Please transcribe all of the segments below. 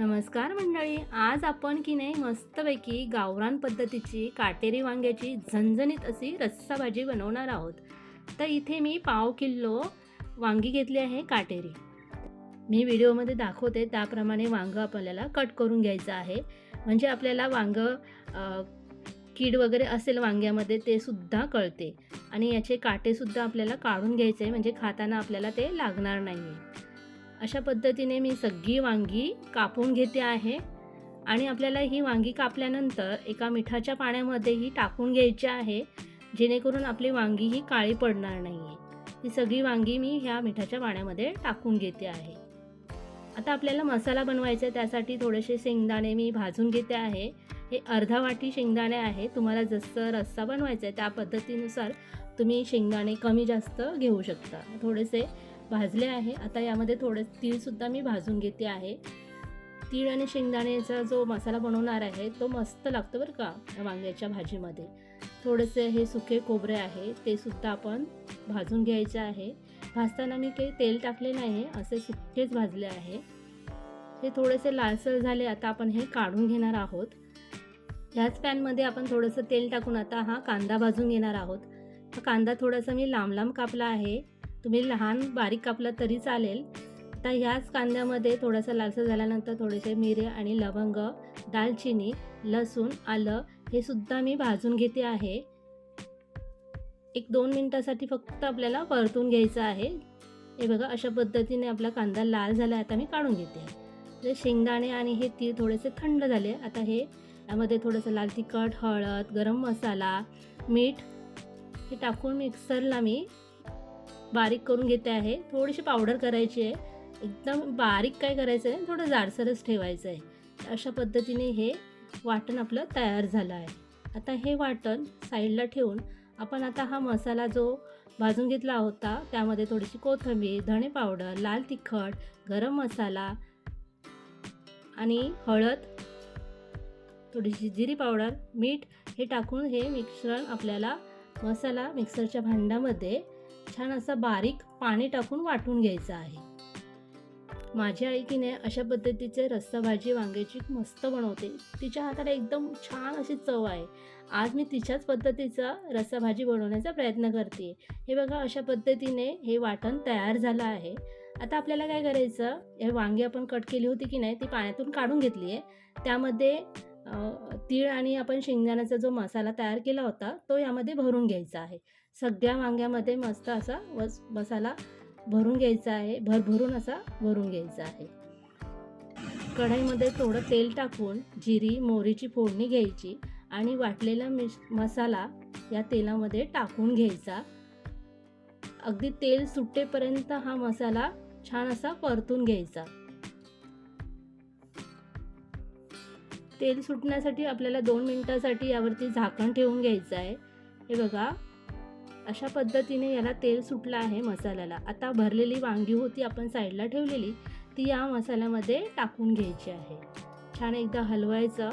नमस्कार मंडळी आज आपण की नाही मस्तपैकी गावरान पद्धतीची काटेरी वांग्याची झणझणीत अशी रस्सा भाजी बनवणार आहोत. तर इथे मी पाव किलो वांगी घेतली आहे काटेरी. मी व्हिडिओमध्ये दाखवते त्याप्रमाणे वांगं आपल्याला कट करून घ्यायचं आहे. म्हणजे आपल्याला वांगं कीड वगैरे असेल वांग्यामध्ये ते सुद्धा कळते. आणि याचे काटेसुद्धा आपल्याला काढून घ्यायचे म्हणजे खाताना आपल्याला ते लागणार नाही आहे अशा पद्धतीने मी सगळी वांगी कापून घेते आहे. आणि आपल्याला ही वांगी कापल्यानंतर एका मिठाच्या पाण्यामध्ये ही टाकून घ्यायची आहे. जेणेकरून आपली वांगी ही काळी पडणार नाही आहे ही सगळी वांगी मी ह्या मिठाच्या पाण्यामध्ये टाकून घेते आहे. आता आपल्याला मसाला बनवायचा आहे त्यासाठी थोडेसे शेंगदाणे मी भाजून घेते आहे. हे अर्धा वाटी शेंगदाणे आहे. तुम्हाला जसं रस्सा बनवायचा आहे त्या पद्धतीनुसार तुम्ही शेंगदाणे कमी जास्त घेऊ शकता. थोडेसे भाजले आहे. आता यामध्ये थोडं तीळसुद्धा मी भाजून घेते आहे. तीळ आणि शेंगदाण्याचा जो मसाला बनवणार आहे तो मस्त लागतो बरं का वांग्याच्या भाजीमध्ये. थोडेसे हे सुके खोबरे आहे ते सुद्धा आपण भाजून घ्यायचे आहे. भाजताना मी काही तेल टाकले नाही असे सुकेच भाजले आहे. हे थोडेसे लालसर झाले आता आपण हे काढून घेणार आहोत. ह्याच पॅनमध्ये आपण थोडंसं तेल टाकून आता हा कांदा भाजून घेणार आहोत. हा कांदा थोडासा मी लांब लांब कापला आहे. तुम्ही लहान बारीक कापला तरी चालेल. आता ह्याच कांद्यामध्ये थोडासा लालसर झाल्यानंतर थोडेसे मिरे आणि लवंग दालचिनी लसूण आलं हे सुद्धा मी भाजून घेते आहे. एक दोन मिनटासाठी फक्त आपल्याला परतून घ्यायचं आहे. हे बघा अशा पद्धतीने आपला कांदा लाल झाला आता मी काढून घेते. जे शेंगदाणे आणि हे तीळ थोडेसे थंड झाले. आता हे यामध्ये थोडंसं लाल तिखट हळद गरम मसाला मीठ हे टाकून मिक्सरला मी बारीक करून घेते आहे. थोडीशी पावडर करायची आहे. एकदम बारीक काय करायचं आहे? थोडं जाडसरच ठेवायचं आहे. अशा पद्धतीने हे वाटण आपलं तयार झालं आहे. आता हे वाटण साईडला ठेवून आपण आता हा मसाला जो भाजून घेतला होता त्यामध्ये थोडीशी कोथिंबीर धणे पावडर लाल तिखट गरम मसाला आणि हळद थोडीशी जिरी पावडर मीठ हे टाकून हे मिश्रण आपल्याला मसाला मिक्सरच्या भांड्यामध्ये छान असं बारीक पाणी टाकून वाटून घ्यायचं आहे. माझी आई की नाही अशा पद्धतीचे रस्सा भाजी वांग्याची मस्त बनवते. तिच्या हाताला एकदम छान अशी चव आहे. आज मी तिच्याच पद्धतीचा रस्सा भाजी बनवण्याचा प्रयत्न करते. हे बघा अशा पद्धतीने हे वाटण तयार झालं आहे. आता आपल्याला काय करायचं? हे वांगी आपण कट केली होती की नाही ती पाण्यातून काढून घेतली आहे त्यामध्ये तीळ आणि आपण शेंगदाण्याचा जो मसाला तयार केला होता तो यामध्ये भरून घ्यायचा आहे. सगळ्या वांग्यामध्ये मस्त असा वस मसाला भरून घ्यायचा आहे भरभरून असा भरून घ्यायचा आहे. कढईमध्ये थोडं तेल टाकून जिरी मोहरीची फोडणी घ्यायची आणि वाटलेला मिश मसाला या तेलामध्ये टाकून घ्यायचा. अगदी तेल सुटेपर्यंत हा मसाला छान असा परतून घ्यायचा. तेल सुटण्यासाठी आपल्याला दोन मिनटासाठी यावरती झाकण ठेवून घ्यायचं आहे. हे बघा. अशा पद्धतीने याला तेल सुटलं आहे मसाल्याला. आता भरलेली वांगी होती आपण साईडला ठेवलेली ती या मसाल्यामध्ये टाकून घ्यायची आहे. छान एकदा हलवायचं.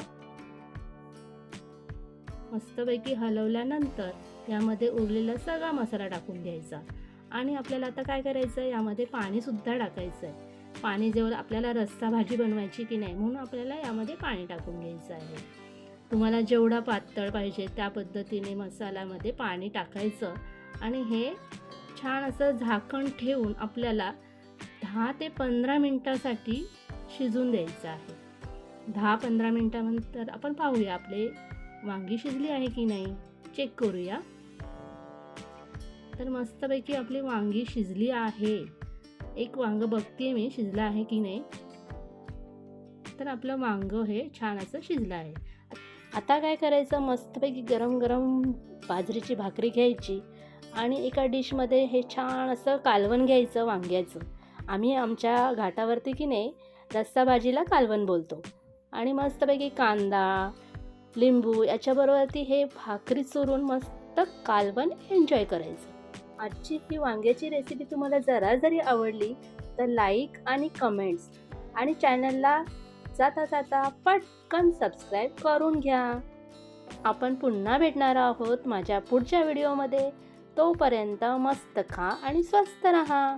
मस्तपैकी हलवल्यानंतर यामध्ये उरलेला सगळा मसाला टाकून घ्यायचा. आणि आपल्याला आता काय करायचं आहे यामध्ये पाणीसुद्धा टाकायचं आहे पाणी जेव्हा आपल्याला रस्सा भाजी बनवायची की नाही म्हणून आपल्याला यामध्ये पाणी टाकून घ्यायचं आहे. तुम्हाला जेवढा पातळ पाहिजे त्या पद्धतीने मसाल्यामध्ये पाणी टाकायचं आणि हे छान असं झाकण ठेवून आपल्याला दहा ते पंधरा मिनटासाठी शिजून द्यायचं आहे. दहा पंधरा मिनटानंतर आपण पाहूया आपले वांगी शिजली आहे की नाही चेक करूया. तर मस्तपैकी आपली वांगी शिजली आहे. एक वांग बघते मी शिजलं आहे की नाही? तर आपलं वांग हे छान असं शिजलं आहे. आता काय करायचं? मस्तपैकी गरम गरम बाजरीची भाकरी घ्यायची आणि एका डिशमध्ये हे छान असं कालवण घ्यायचं वांग्याचं. आम्ही आमच्या घाटावरती की नाही रस्सा भाजीला कालवण बोलतो. आणि मस्तपैकी कांदा लिंबू याच्याबरोबरती हे भाकरी चुरून मस्त कालवण एन्जॉय करायचं. आजची ही वांग्याची रेसिपी तुम्हाला जरा जरी आवडली तर लाईक आणि कमेंट्स आणि चॅनलला जाता जाता पटकन सबस्क्राईब करून घ्या. आपण पुन्हा भेटणार आहोत माझ्या पुढच्या व्हिडिओमध्ये तोपर्यंत मस्त खा आणि स्वस्त रहा.